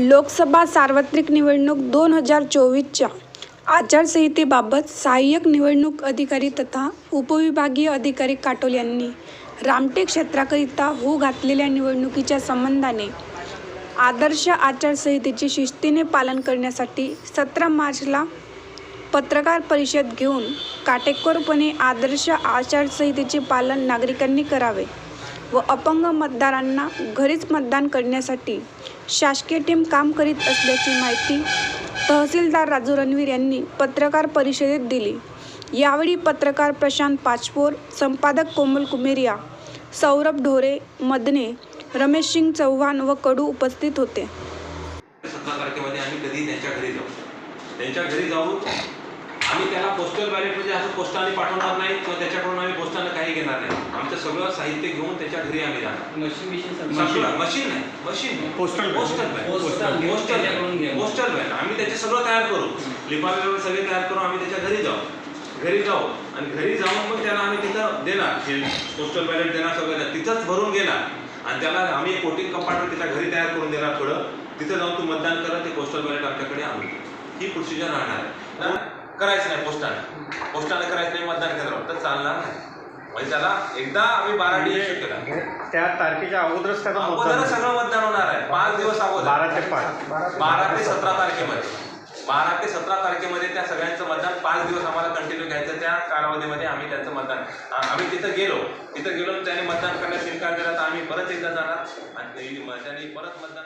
लोकसभा सार्वत्रिक निवडणूक दोन हजार चोवीसच्या आचारसंहितेबाबत सहाय्यक निवडणूक अधिकारी तथा उपविभागीय अधिकारी काटोल यांनी रामटेक क्षेत्राकरिता होऊ घातलेल्या निवडणुकीच्या संबंधाने आदर्श आचारसंहितेचे शिस्तीने पालन करण्यासाठी सतरा मार्चला पत्रकार परिषद घेऊन काटेकोरपणे आदर्श आचारसंहितेचे पालन नागरिकांनी करावे. व अपंग मतदारांना घरीच मतदान करण्यासाठी शासकीय टीम काम करीत असल्याची माहिती तहसीलदार राजू रणवीर यांनी पत्रकार परिषदेत दिली. यावेळी पत्रकार प्रशांत पाचपोर संपादक कोमल कुमेरिया सौरभ ढोरे मदने रमेश सिंग चव्हाण व कडू उपस्थित होते. सतरा तारखेमध्ये आम्ही कधी त्यांच्या घरी जाऊ. त्यांच्या घरी जाऊन आम्ही त्याला पोस्टल बॅलेट म्हणजे असं पोस्टाने पाठवणार नाही किंवा त्याच्याकडून आम्ही पोस्टाने काही घेणार नाही आमचं सगळं साहित्य घेऊन त्याच्या घरी आम्ही जाणार. मशीन मशीन नाही. Postal ban postal. पोस्टल आम्ही त्याचे सगळं तयार करू. लिफाफे वगैरे सगळे तयार करू आम्ही त्याच्या घरी जाऊ. घरी जाऊ. आणि घरी जाऊन मग त्याला आम्ही तिथं देणार. पोस्टल बॅलेट देणार सगळं. तिथंच भरून घेणार. आणि त्याला आम्ही एक कोटिंग कंपार्टमेंट त्याच्या घरी तयार करून देणार थोडं. तिथं जाऊन तू मतदान कर ते पोस्टल बॅलेट आमच्याकडे आणून दे. ही प्रोसिजर राहणार आहे. ना? करायचं नाही पोस्टाने पोस्टाने करायचं नाही मतदान केंद्रावर तर चालणार नाही. त्याला एकदा आम्ही बारा डी केला त्या तारखेच्या अगोदरच त्याचा अगोदर मतदान सगळं मतदान होणार आहे. पाच दिवस अगोदर. बारा ते पाच. बारा ते सतरा तारखेमध्ये. बारा ते सतरा तारखेमध्ये त्या सगळ्यांचं मतदान पाच दिवस आम्हाला कंटिन्यू घ्यायचं. त्या कालावधीमध्ये आम्ही त्यांचं मतदान आम्ही तिथं गेलो. तिथं गेलो त्याने मतदान करण्यास इन्कार दिला तर आम्ही परत एकदा जाणार. आणि त्यांनी परत मतदान